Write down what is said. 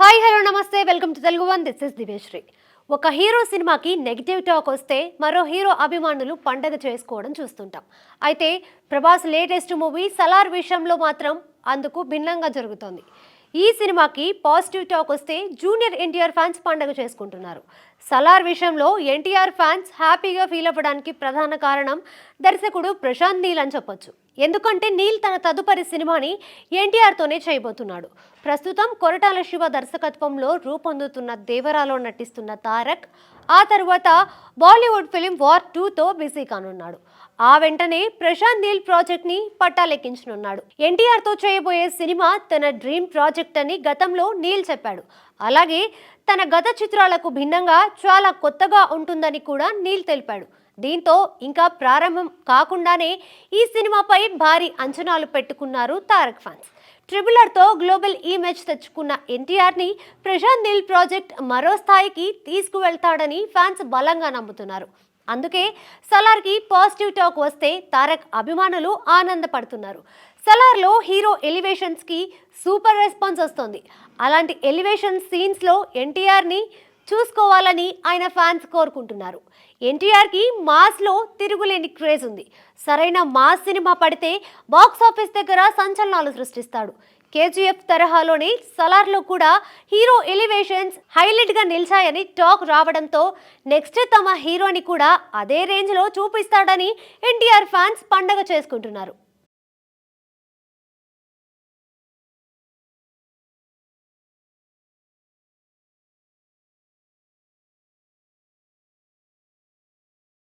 Hi hello నమస్తే. Welcome to Telugu one. This is దివేశ్రీ ఒక hero సినిమాకి నెగిటివ్ టాక్ వస్తే మరో హీరో అభిమానులు పండగ చేసుకోవడం చూస్తుంటాం. అయితే ప్రభాస్ లేటెస్ట్ మూవీ సలార్ విషయంలో మాత్రం అందుకు భిన్నంగా జరుగుతోంది. ఈ సినిమాకి పాజిటివ్ టాక్ వస్తే జూనియర్ ఎన్టీఆర్ ఫ్యాన్స్ పండగ చేసుకుంటున్నారు. సలార్ విషయంలో ఎన్టీఆర్ ఫ్యాన్స్ హ్యాపీగా ఫీల్ అవ్వడానికి ప్రధాన కారణం దర్శకుడు ప్రశాంత్ నీల్ అని చెప్పొచ్చు. ఎందుకంటే నీల్ తన తదుపరి సినిమాని ఎన్టీఆర్తోనే చేయబోతున్నాడు. ప్రస్తుతం కొరటాల శివ దర్శకత్వంలో రూపొందుతున్న దేవరాలో నటిస్తున్న తారక్ ఆ తరువాత బాలీవుడ్ ఫిలిం వార్ టూతో బిజీ కానున్నాడు. ఆ వెంటనే ప్రశాంత్ నీల్ ప్రాజెక్ట్ని పట్టాలెక్కించనున్నాడు. ఎన్టీఆర్తో చేయబోయే సినిమా తన డ్రీమ్ ప్రాజెక్ట్ అని గతంలో నీల్ చెప్పాడు. అలాగే తన గత చిత్రాలకు భిన్నంగా చాలా కొత్తగా ఉంటుందని కూడా నీల్ తెలిపాడు. దీంతో ఇంకా ప్రారంభం కాకుండానే ఈ సినిమాపై భారీ అంచనాలు పెట్టుకున్నారు తారక్ ఫ్యాన్స్. ట్రిబులర్తో గ్లోబల్ ఇమేజ్ తెచ్చుకున్న ఎన్టీఆర్ని ప్రశాంత్ నీల్ ప్రాజెక్ట్ మరో స్థాయికి తీసుకువెళ్తాడని ఫ్యాన్స్ బలంగా నమ్ముతున్నారు. అందుకే సలార్కి పాజిటివ్ టాక్ వస్తే తారక్ అభిమానులు ఆనందపడుతున్నారు. సలార్లో హీరో ఎలివేషన్స్కి సూపర్ రెస్పాన్స్ వస్తుంది. అలాంటి ఎలివేషన్ సీన్స్లో ఎన్టీఆర్ని చూసుకోవాలని ఆయన ఫ్యాన్స్ కోరుకుంటున్నారు. ఎన్టీఆర్కి మాస్లో తిరుగులేని క్రేజ్ ఉంది. సరైన మాస్ సినిమా పడితే బాక్స్ ఆఫీస్ దగ్గర సంచలనాలు సృష్టిస్తాడు. కేజీఎఫ్ తరహాలోనే సలార్లో కూడా హీరో ఎలివేషన్స్ హైలైట్గా నిలిచాయని టాక్ రావడంతో నెక్స్ట్ తమ హీరోని కూడా అదే రేంజ్లో చూపిస్తాడని ఎన్టీఆర్ ఫ్యాన్స్ పండగ చేసుకుంటున్నారు.